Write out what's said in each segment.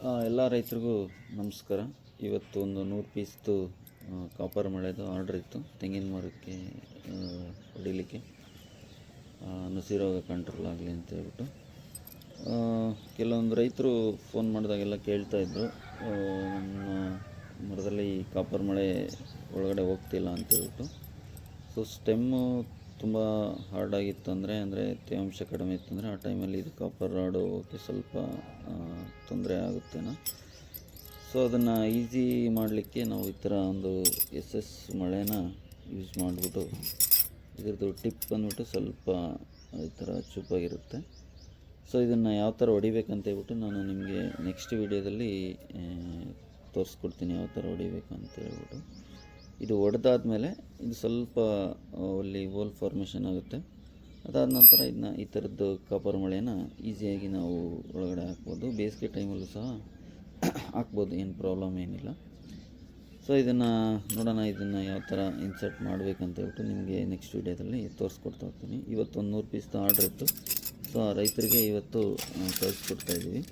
ಎಲ್ಲ ರೈತರಿಗೂ ನಮಸ್ಕಾರ. ಇವತ್ತು ಒಂದು ನೂರು ಪೀಸ್ದು ಕಾಪರ್ ಮಳೆದು ಆರ್ಡ್ರ್ ಇತ್ತು. ತೆಂಗಿನ ಮರಕ್ಕೆ ಹೊಡಿಲಿಕ್ಕೆ. ನುಸಿ ರೋಗ ಕಂಟ್ರೋಲ್ ಆಗಲಿ ಅಂತ ಹೇಳ್ಬಿಟ್ಟು. ಕೆಲವೊಂದು ರೈತರು ಫೋನ್ ಮಾಡಿದಾಗೆಲ್ಲ ಕೇಳ್ತಾ ಇದ್ದರು ನಮ್ಮ ಮರದಲ್ಲಿ ಕಾಪರ್ ಮಳೆ ಒಳಗಡೆ ಹೋಗ್ತಿಲ್ಲ ಅಂತ ಹೇಳ್ಬಿಟ್ಟು. ಸೊ ಸ್ಟೆಮ್ಮು ತುಂಬ ಹಾರ್ಡಾಗಿತ್ತು ಅಂದರೆ ಅಂದರೆ ತೇವಾಂಶ ಕಡಿಮೆ ಇತ್ತು ಅಂದರೆ ಆ ಟೈಮಲ್ಲಿ ಇದು ಕಾಪರ್ ರಾಡು ಓಕೆ ಸ್ವಲ್ಪ ತೊಂದರೆ ಆಗುತ್ತೇನೋ. ಸೊ ಅದನ್ನು ಈಸಿ ಮಾಡಲಿಕ್ಕೆ ನಾವು ಈ ಥರ ಒಂದು ಎಸ್ ಎಸ್ ಮಳೆನ ಯೂಸ್ ಮಾಡಿಬಿಟ್ಟು, ಇದ್ರದ್ದು ಟಿಪ್ ಬಂದ್ಬಿಟ್ಟು ಸ್ವಲ್ಪ ಈ ಥರ ಚೂಪಾಗಿರುತ್ತೆ ಸೊ ಇದನ್ನು ಯಾವ ಥರ ಹೊಡಿಬೇಕಂತ ಹೇಳ್ಬಿಟ್ಟು ನಾನು ನಿಮಗೆ ನೆಕ್ಸ್ಟ್ ವೀಡಿಯೋದಲ್ಲಿ ತೋರಿಸ್ಕೊಡ್ತೀನಿ ಯಾವ ಥರ ಹೊಡಿಬೇಕು ಅಂತ ಹೇಳ್ಬಿಟ್ಟು. ಇದು ಹೊಡೆದಾದ್ಮೇಲೆ ಇದು ಸ್ವಲ್ಪ ಅಲ್ಲಿ ಹೋಲ್ ಫಾರ್ಮೇಷನ್ ಆಗುತ್ತೆ. ಅದಾದ ನಂತರ ಇದನ್ನ ಈ ಥರದ್ದು ಕಾಪರ್ ಮಳೆನ ಈಸಿಯಾಗಿ ನಾವು ಒಳಗಡೆ ಹಾಕ್ಬೋದು. ಬೇಸಿಗೆ ಟೈಮಲ್ಲೂ ಸಹ ಹಾಕ್ಬೋದು ಏನು ಪ್ರಾಬ್ಲಮ್ ಏನಿಲ್ಲ. ಸೊ ಇದನ್ನು ನೋಡೋಣ ಇದನ್ನು ಯಾವ ಥರ ಇನ್ಸರ್ಟ್ ಮಾಡಬೇಕಂತ ಹೇಳ್ಬಿಟ್ಟು ನಿಮಗೆ ನೆಕ್ಸ್ಟ್ ವೀಡಿಯೋದಲ್ಲಿ ತೋರಿಸ್ಕೊಡ್ತಾ ಹೋಗ್ತೀನಿ. ಇವತ್ತು ಒಂದು ನೂರು ಪೀಸ್ದು ಆರ್ಡ್ರ್ ಇತ್ತು. ಸೊ ಆ ರೈತರಿಗೆ ಇವತ್ತು ಆ, ಕಳಿಸ್ಕೊಡ್ತಾ ಇದ್ದೀವಿ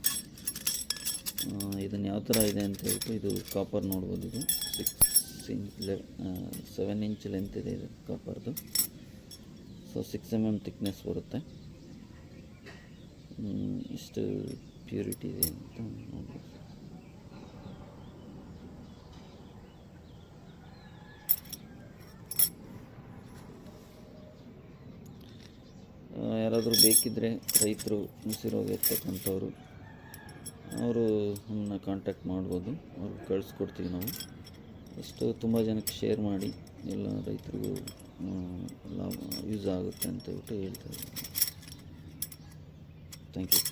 ಇದನ್ನು ಯಾವ ಥರ ಇದೆ ಅಂತ ಹೇಳ್ಬಿಟ್ಟು ಇದು ಕಾಪರ್ ನೋಡ್ಬೋದು ಇದು. ಸಿಕ್ಸ್ ಇಂಚ್ ಲೆ ಸೆವೆನ್ ಇಂಚ್ ಲೆಂತ್ ಇದೆ ಇದು ಕಾಪರ್ದು so six M M thickness ಬರುತ್ತೆ ಇಷ್ಟು ಪ್ಯೂರಿಟಿ ಇದೆ ಅಂತ ನೋಡ್ಬೋದು. ಯಾರಾದರೂ ಬೇಕಿದ್ದರೆ ರೈತರು ನುಸಿರೋಗ ಇರ್ತಕ್ಕಂಥವ್ರು ಅವರು ನಮ್ಮನ್ನ ಕಾಂಟ್ಯಾಕ್ಟ್ ಮಾಡ್ಬೋದು. ಅವ್ರಿಗೆ ಕಳಿಸ್ಕೊಡ್ತೀವಿ ನಾವು. ಅಷ್ಟು ತುಂಬ ಜನಕ್ಕೆ ಶೇರ್ ಮಾಡಿ ಎಲ್ಲ ರೈತರಿಗೂ ಲಾಭ ಯೂಸ್ ಆಗುತ್ತೆ ಅಂತ ಹೇಳ್ಬಿಟ್ಟು ಹೇಳ್ತಾ ಇದ್ದೀನಿ. Thank you